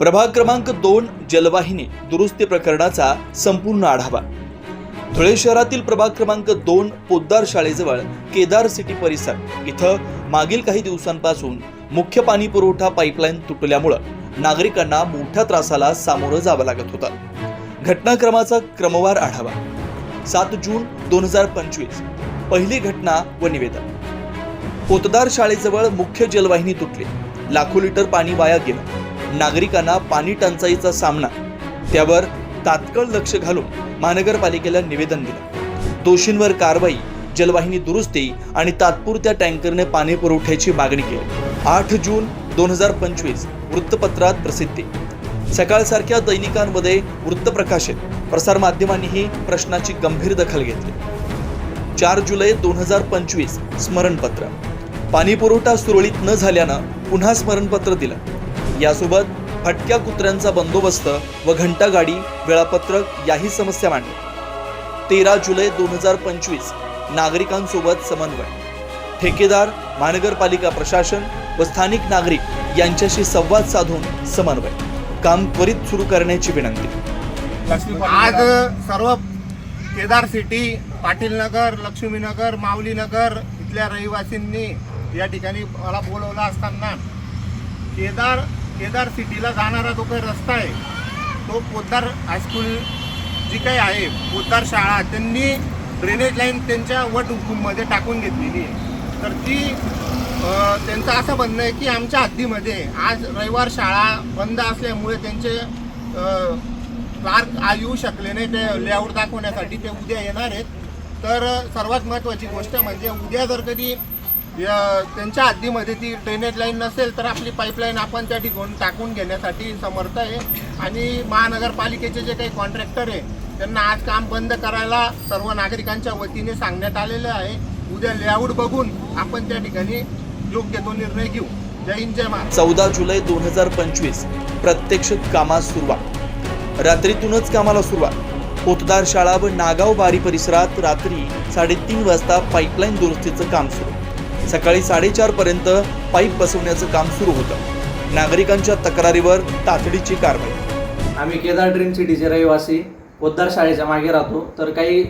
प्रभाग क्रमांक दोन जलवाहिनी दुरुस्ती प्रकरणाचा संपूर्ण आढावा. धुळे शहरातील प्रभाग क्रमांक दोन पोद्दार शाळेजवळ केदार सिटी परिसर इथं मागील काही दिवसांपासून मुख्य पाणी पुरवठा पाईपलाईन तुटल्यामुळं नागरिकांना मोठ्या त्रासाला सामोरं जावं लागत होतं. घटनाक्रमाचा क्रमवार आढावा. सात जून दोन हजार पंचवीस. पहिली घटना व निवेदन. पोतदार शाळेजवळ मुख्य जलवाहिनी तुटली. लाखो लिटर पाणी वाया गेलं. नागरिकांना पाणी टंचाईचा सामना. त्यावर तात्काळ लक्ष घालून महानगरपालिकेला निवेदन दिलं. दोषींवर कारवाई जलवाहिनी दुरुस्ती आणि तात्पुरत्या टँकरने पाणी पुरवठ्याची मागणी केली. आठ जून दोन हजार पंचवीस वृत्तपत्रात प्रसिद्धी. सकाळसारख्या दैनिकांमध्ये वृत्तप्रकाशित प्रसारमाध्यमांनीही प्रश्नाची गंभीर दखल घेतली. चार जुलै दोन हजार पंचवीस स्मरणपत्र. पाणीपुरवठा सुरळीत न झाल्यानं पुन्हा स्मरणपत्र दिलं. यासोबत फटक्या कुत्र्यांचा बंदोबस्त व घंटागाडी वेळापत्रक याही समस्या मांडल्या. तेरा जुलै दोन हजार पंचवीस नागरिकांसोबत समन्वय. ठेकेदार महानगरपालिका प्रशासन व स्थानिक नागरिक यांच्याशी संवाद साधून समन्वय. काम त्वरित सुरू करण्याची विनंती. आज सर्व केदार सिटी पाटील नगर लक्ष्मीनगर माऊलीनगर इथल्या रहिवासींनी या ठिकाणी मला बोलवलं असताना केदार केदार सिटीला जाणारा जो काही रस्ता आहे तो पोद्दार हायस्कूल जी काही आहे पोद्दार शाळा त्यांनी ड्रेनेज लाईन त्यांच्या वट हुकूममध्ये टाकून घेतलेली आहे. तर ती त्यांचं असं म्हणणं आहे की आमच्या हद्दीमध्ये आज रविवार शाळा बंद असल्यामुळे त्यांचे क्लार्क आज येऊ शकले नाही ते लेआउट दाखवण्यासाठी ते उद्या येणार आहेत. तर सर्वात महत्त्वाची गोष्ट म्हणजे उद्या जर कधी या- त्यांच्या हद्दीमध्ये ती ड्रेनेज लाईन नसेल तर आपली पाईपलाईन आपण त्या ठिकाणी टाकून घेण्यासाठी समर्थ आहे. आणि महानगरपालिकेचे जे काही कॉन्ट्रॅक्टर आहे त्यांना आज काम बंद करायला सर्व नागरिकांच्या वतीने सांगण्यात आलेलं आहे. उद्या लेआउट बघून आपण त्या ठिकाणी योग्य तो निर्णय घेऊ. जय हिंद जय महाराष्ट्र. चौदा जुलै दोन हजार पंचवीस प्रत्यक्ष कामास सुरुवात. रात्रीतूनच कामाला सुरुवात. पोतदार शाळा व नागाव बारी परिसरात रात्री साडेतीन वाजता पाईपलाईन दुरुस्तीचं काम सुरू. सकाळी साडेचार पर्यंत पाईप बसवण्याचं काम सुरू होतं. नागरिकांच्या तक्रारीवर तातडीची कारवाई. आम्ही केदार ड्रीम सिटीचे रहिवासी पोद्दार शाळेच्या मागे राहतो. तर काही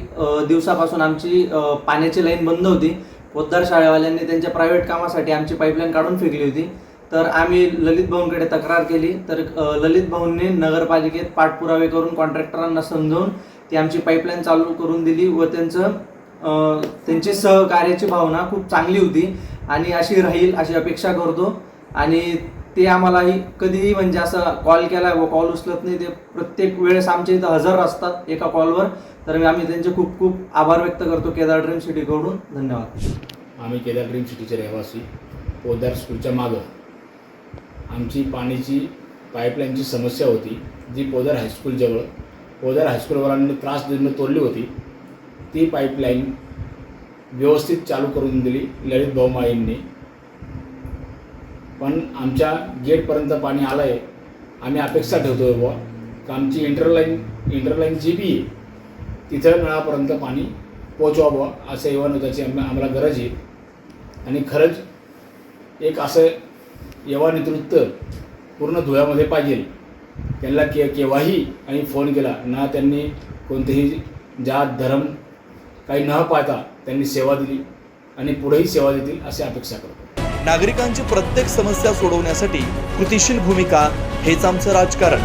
दिवसापासून आमची पाण्याची लाईन बंद होती. पोद्दार शाळेवाल्यांनी त्यांच्या प्रायव्हेट कामासाठी आमची पाईपलाईन काढून फेकली होती. तर आम्ही ललित भाऊंकडे तक्रार केली. तर ललित भाऊंनी नगरपालिकेत पाठपुरावे करून कॉन्ट्रॅक्टरांना समजावून ती आमची पाईपलाईन चालू करून दिली व त्यांचं त्यांची सहकार्याची भावना खूप चांगली होती आणि अशी राहील अशी अपेक्षा करतो. आणि ते आम्हालाही कधीही म्हणजे असं कॉल केला व कॉल उचलत नाही ते प्रत्येक वेळेस आमच्या इथं हजर असतात एका कॉलवर तर मी आम्ही त्यांचे खूप खूप आभार व्यक्त करतो केदार ड्रीम सिटीकडून. धन्यवाद. आम्ही केदार ड्रीम सिटीचे रहिवासी. पोदार स्कूलच्या मागं. आमची पाण्याची पाईपलाईनची समस्या होती. जी पोदार हायस्कूलजवळ पोदार हायस्कूलवाल्यांनी त्रास देऊन तोडली होती. ती पाईपलाईन व्यवस्थित चालू करून दिली ललित भाऊमाईंनी. पण आमच्या गेटपर्यंत पाणी आलं आहे आम्ही अपेक्षा ठेवतो आहे बुवा का आमची इंटरलाईन इंटरलाईन जी बी तिथं नळापर्यंत पाणी पोचवा बुवा असं येऊन त्याची आम्हाला गरज आहे. आणि खरंच एक असं युवा नेतृत्व पूर्ण धुळ्यामध्ये पाहिजे. त्यांना के केव्हाही आम्ही फोन केला ना त्यांनी कोणतेही जात धर्म काही न पाहता त्यांनी सेवा दिली आणि पुढेही सेवा देतील अशी अपेक्षा करतो. नागरिकांची प्रत्येक समस्या सोडवण्यासाठी कृतिशील भूमिका हेच आमचं राजकारण.